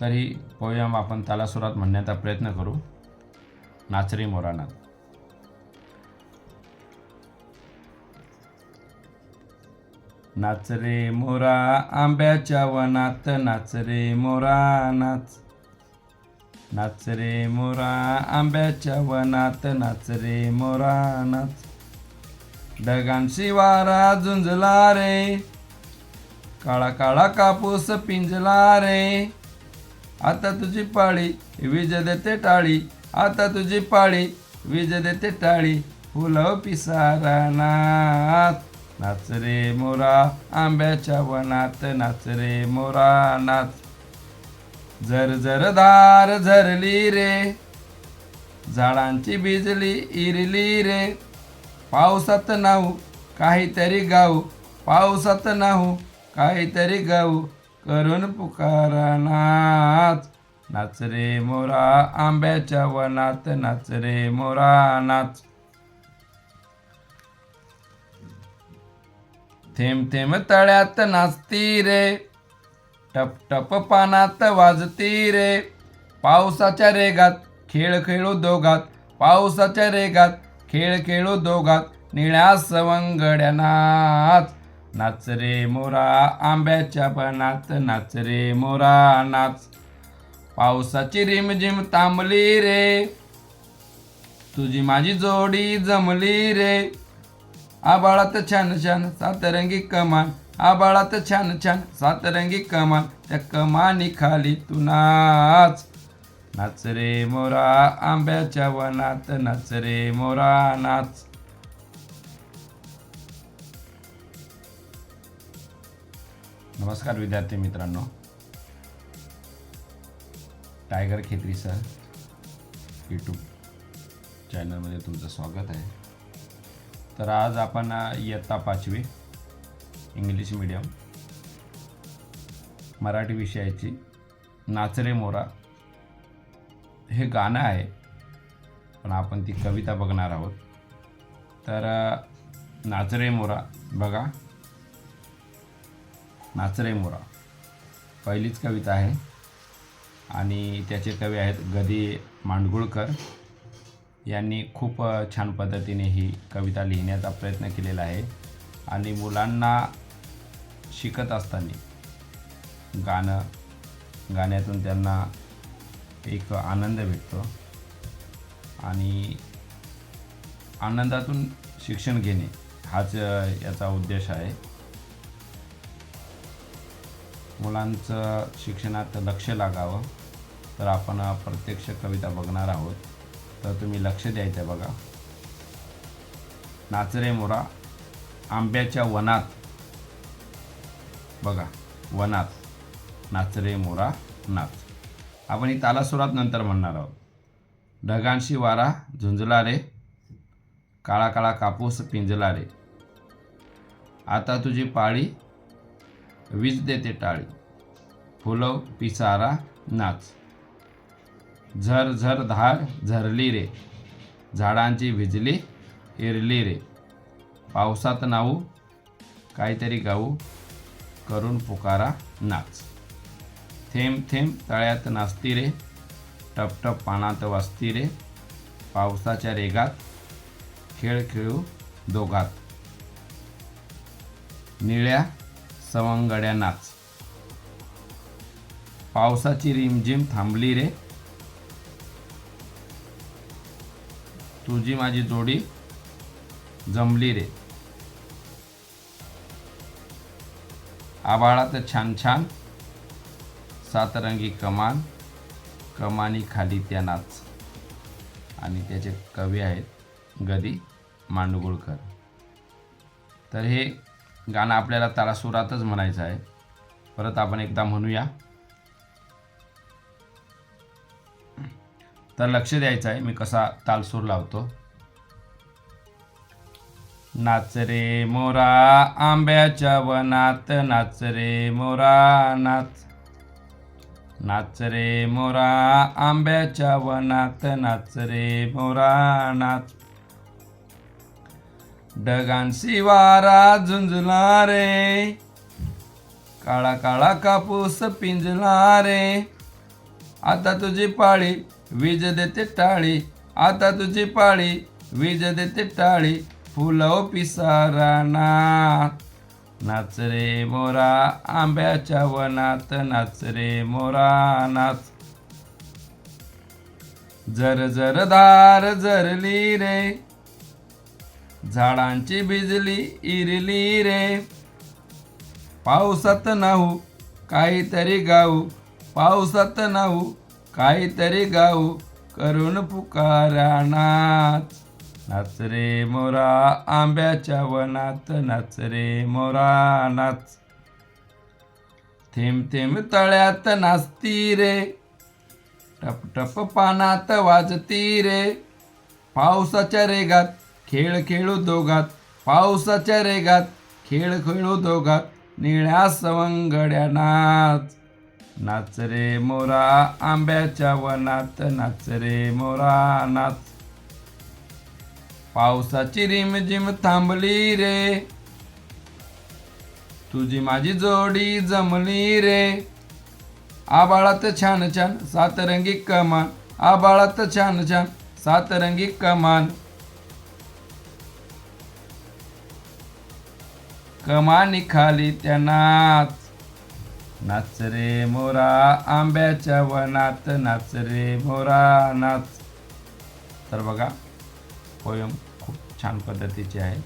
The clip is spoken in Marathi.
तरी पोयम आपण तालासुरात म्हणण्याचा प्रयत्न करू. नाचरी मोरानाथ नाच रे मोरा आंब्याच्या वनात नाच रे मोरा नाच. नाच रे मोरा आंब्याच्या वनात नाच रे मोरा नाच. ढगांशी वारा झुंजला रे. काळा काळा कापूस पिंजला रे. आता तुझी पाळी वीज देते टाळी. आता तुझी पाळी वीज देते टाळी. फुलं पिसारा नाच नाच रे मोरा आंब्याच्या वनात नाच रे मोरा नाच झर झर धार झरली रे झाडांची बिजली इरली रे. पावसात नाहू काहीतरी गाऊ. पावसात नाहू काहीतरी गाऊ. करून पुकारा नाच नाच रे मोरा आंब्याच्या वनात नाच रे मोरा नाच थेंब थेंब तळ्यात नाचती रे. टप टप पानात वाजती रे. पावसाच्या रेगात खेळ खेळू दोघात. पावसाच्या रेगात खेळ खेळू दोघात. निळ्या सवंगड्या नाच नाच रे मोरा आंब्याच्या बनात नाच रे मोरा नाच. पावसाची रिमझिम तांबली रे. तुझी माझी जोडी जमली रे. आबाळात छान छान सातरंगी कमान. आबाळात छान छान सातरंगी कमान. त्या कमानी खाली तू नाच. नाच रे मोरा आंब्याच्या वनात नाच रे मोरा नाच. नमस्कार विद्यार्थी मित्रांनो. टायगर खेत्री सर यूट्यूब चॅनलमध्ये तुमचं स्वागत आहे. तर आज आपण इयत्ता पाचवी इंग्लिश मीडियम मराठी विषयाची नाचरे मोरा हे गाणं आहे. पण आपण ती कविता बघणार आहोत. तर नाचरे मोरा बघा. नाचरे मोरा. पहिलीच कविता आहे. आणि त्याचे कवी आहेत गदी मांडगुळकर. यांनी खूप छान पद्धतीने ही कविता लिहिण्याचा प्रयत्न केलेला आहे. आणि मुलांना शिकत असताना गाणं गाण्यातून त्यांना एक आनंद भेटतो. आणि आनंदातून शिक्षण घेणे हाच याचा उद्देश आहे. मुलांचं शिक्षणात लक्ष लागावं तर आपण प्रत्यक्ष कविता बघणार आहोत. तर तुम्ही लक्ष द्यायचं बघा. नाचरे मोरा आंब्याच्या वनात. बघा वनात. नाचरे मोरा नाच. आपण ही तालासुरात नंतर म्हणणार आहोत. ढगांशी वारा झुंजला रे. काळा काळा कापूस पिंजला रे. आता तुझी पाळी वीज देते टाळी. फुलं पिसारा नाच. झर झर धार झरली रे. झाडांची भिजली इरली रे. पावसात नाऊ काहीतरी गाऊ करून पुकारा नाच. थेंब थेंब तळ्यात नाचती रे. टपटप पानात वाजती रे. पावसाच्या रेगात खेळ खेळू दोघात. निळ्या सवंगड्या नाच पावसाची रिमझिम थांबली रे. तुझी माझी जोडी जमली रे. आबाळात छान छान सातरंगी कमान कमानी खाली त्या नाच. आणि त्याचे कवी आहेत गदी मांडगुळकर. तर हे गाणं आपल्याला तालासुरातच म्हणायचं आहे. परत आपण एकदा म्हणूया. तर लक्ष द्यायचं आहे मी कसा तालसूर लावतो. नाच रे मोरा आंब्याच्या वनात नाच रे मोरा नाच. नाच रे मोरा आंब्याच्या वनात नाच रे मोरा नाच. ढगांशी वारा झुंजला रे काळा काळा कापूस पिंजला रे आता तुझी पाळी वीज देते टाळी. आता तुझी पाळी वीज देते टाळी. फुलव पिसारा नाच नाच रे मोरा आंब्याच्या वनात नाच रे मोरा नाच जर जर धार जरली रे झाडांची भिजली इरली रे. पावसात नाहू काहीतरी गाऊ. पावसात नाहू काहीतरी गाऊ. करून पुकारा नाच नाच रे मोरा आंब्याच्या वनात. नाच रे मोरा नाच. थेंब थेंब तळ्यात नाचती रे. टप टप पानात वाजती रे. पावसाच्या रेगात खेळ खेळू दोघात पावसाच्या रेगात खेळ खेळू दोघात निळ्या सवंगड्या नाच नाच रे मोरा आंब्याच्या वनात नाच रे मोरा नाच. पावसाची रिमझिम थांबली रे. तुझी माझी जोडी जमली रे. आबाळात छान छान सातरंगी कमान आबाळात छान छान सातरंगी कमान. कमानी खाली त्या नाच. नाच रे मोरा आंब्याच्या वनात नाच रे मोरा नाच. तर बघा पोयम खूप छान पद्धतीची आहे.